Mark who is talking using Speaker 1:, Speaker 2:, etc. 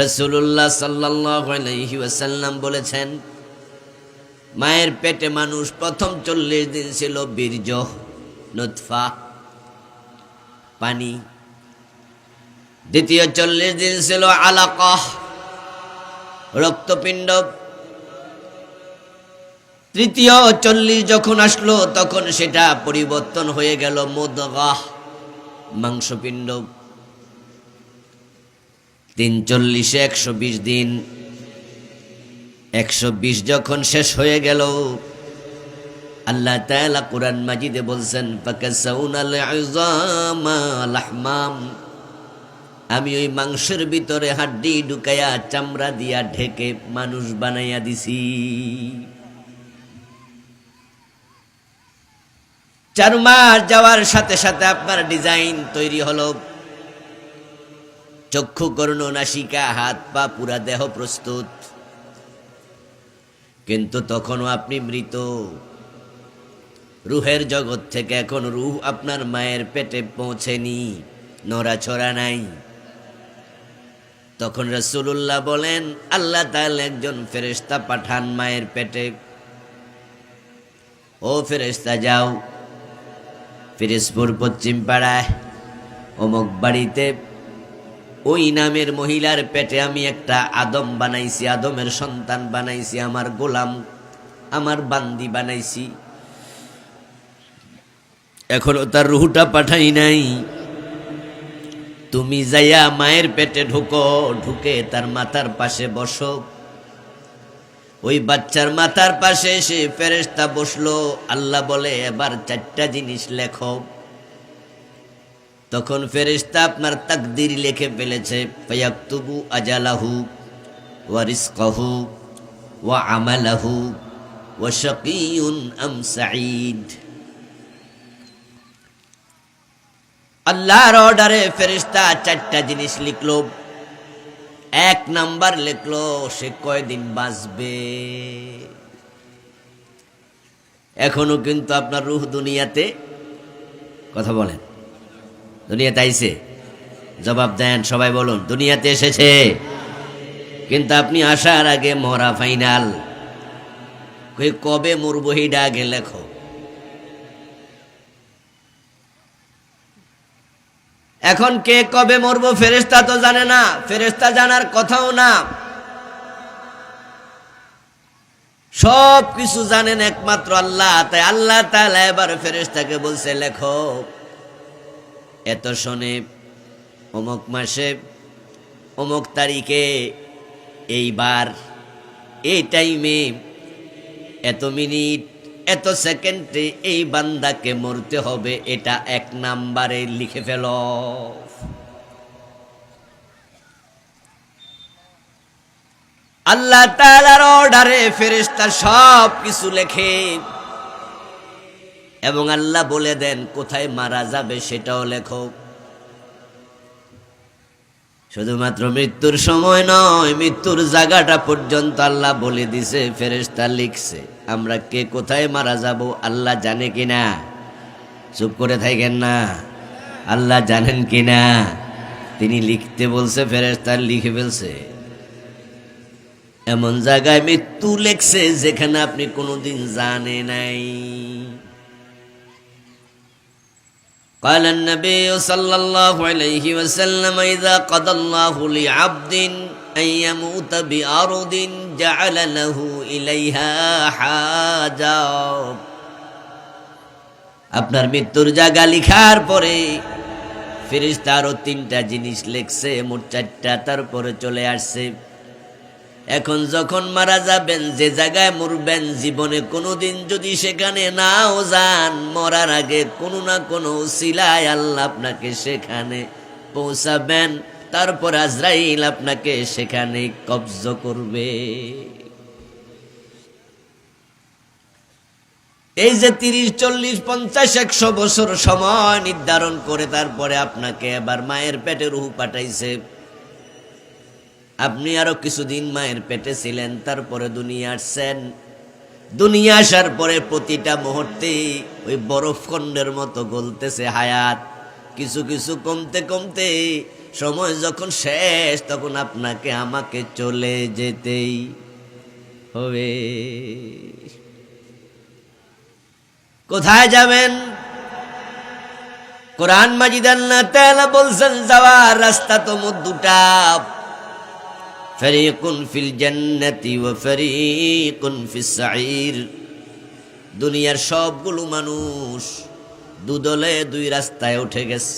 Speaker 1: রসুল্লাহ সাল্লাহি ওয়াসাল্লাম বলেছেন, মায়ের পেটে মানুষ প্রথম চল্লিশ দিন ছিল বীর্য নুৎফা পানি। দ্বিতীয় চল্লিশ দিন ছিল আলাকহ, রক্তপিণ্ড। তৃতীয় চল্লিশ যখন আসলো, তখন সেটা পরিবর্তন হয়ে গেল, মোদগাহ, মাংসপিণ্ড। তিন চল্লিশে একশো বিশ দিন। একশো বিশ যখন শেষ হয়ে গেল, আল্লাহ তাআলা কোরআন মাজিদে বলছেন আমি ওই মাংসের ভিতরে হাড্ডি ঢুকাইয়া, চামড়া দিয়া ঢেকে মানুষ বানাইয়া দিছি। চার মাস যাওয়ার সাথে সাথে আপনার ডিজাইন তৈরি হলো। চক্ষু কর্ণ নাসিকা, হাত পা পুরা দেহ প্রস্তুত। কিন্তু তখনও আপনি মৃত। রুহের জগৎ থেকে এখন রুহ আপনার মায়ের পেটে পৌঁছেনি নড়াছড়া নাই। তখন রসুল্লাহ বলেন, আল্লাহ তাহলে একজন ফেরেস্তা পাঠান মায়ের পেটে। ও ফেরেস্তা যাও, ফিরিজপুর পশ্চিম পাড়ায় অমুক বাড়িতে ওই নামের মহিলার পেটে আমি একটা আদম বানাইছি, আদমের সন্তান বানাইছি, আমার গোলাম, আমার বান্দি বানাইছি। এখনও তার রুহুটা পাঠাই নাই। তুমি যাইয়া মায়ের পেটে ঢুকো, ঢুকে তার মাথার পাশে বসো। ওই বাচ্চার মাথার পাশে এসে ফেরেস্তা বসল। আল্লাহ বলে, এবার চারটা জিনিস লেখো। তখন ফেরেস্তা আপনার তাকদির লিখে ফেলেছে, ফয়াক্তুবু আজালাহু ওয়া রিজকাহু ওয়া আমালাহু ওয়া শাকিয়ুন আম সাঈদ। আল্লাহর অর্ডারে ফেরেস্তা চারটা জিনিস লিখলো। এক নাম্বার লিখলো, সে কয়দিন বাঁচবে? এখনও কিন্তু আপনার রুহ দুনিয়াতে কথা বলেন। দুনিয়াতে আইছে। জবাব দেন, সবাই বলুন, দুনিয়াতে এসেছে। কিন্তু আপনি আসার আগে মরা ফাইনাল। কবে মরবো হিডা আগে লেখো। এখন কে কবে মরবো ফেরেস্তা তো জানে না ফেরেস্তা জানার কথাও না। সব কিছু জানেন একমাত্র আল্লাহ, তাই আল্লাহ তাহলে এবার ফেরেস্তাকে বলছে, লেখো। এত শোনে, অমুক মাসে, অমুক তারিখে, এইবার, এই টাইমে, এত মিনিট, এত সেকেন্ডে এই বান্দাকে মরতে হবে, এটা এক নাম্বারে লিখে ফেল। আল্লাহ তালার অর্ডারে ফেরেস্তা সব কিছু লেখে। এবং আল্লাহ বলে দেন, কোথায় মারা যাবে সেটাও লেখো। শুধুমাত্র মৃত্যুর সময় নয়, মৃত্যুর জায়গাটা পর্যন্ত আল্লাহ বলে দিছে ফেরেস্তা লিখছে, আমরা কে কোথায় মারা যাব, আল্লাহ জানে কিনা? চুপ করে থাকেন না। আল্লাহ জানেন কিনা? তিনি লিখতে বলছে ফেরেস্তা লিখে ফেলছে। এমন জায়গায় মৃত্যু লেখছে, যেখানে আপনি কোনোদিন জানে নাই। قال النبي صلى الله عليه وسلم إذا قضى الله لعبد أن يموت بأرض جعل له إليها حاجة আপনার মৃত্যুর জায়গা লিখার পরে ফিরিস্তা আরো তিনটা জিনিস লেখছে মোট চারটা তারপরে চলে আসছে এখন যখন মারা যাবেন, যে জায়গায় মরবেন, জীবনে কোনোদিন যদি সেখানে নাও যান, মরার আগে কোনো না কোনো সিলায় আল্লাহ আপনাকে সেখানে পৌঁছাবেন। তারপর আজরাইল আপনাকে সেখানে কবজ করবে। এই যে তিরিশ, চল্লিশ, পঞ্চাশ, একশো বছর সময় নির্ধারণ করে তারপরে আপনাকে এবার মায়ের পেটে রুহু পাঠাইছে। আপনি আরও কিছুদিন মায়ের পেটে ছিলেন, তারপরে দুনিয়া আসছেন। দুনিয়া আসার পরে প্রতিটা মুহূর্তে ওই বরফ খণ্ডের মতো গলতেছে হায়াত। কিছু কিছু কমতে কমতে সময় যখন শেষ, তখন আপনাকে আমাকে চলে যেতেই হবে। কোথায় যাবেন? কোরআন মাজিদ আল্লাহ তাআলা বলছেন, যাওয়ার রাস্তা তো দুটা। ফরিকুন ফিল জান্নাতি ওয়া ফরিকুন ফিস দুনিয়ার সবগুলো মানুষ দুদলে দুই রাস্তায় উঠে গেছে।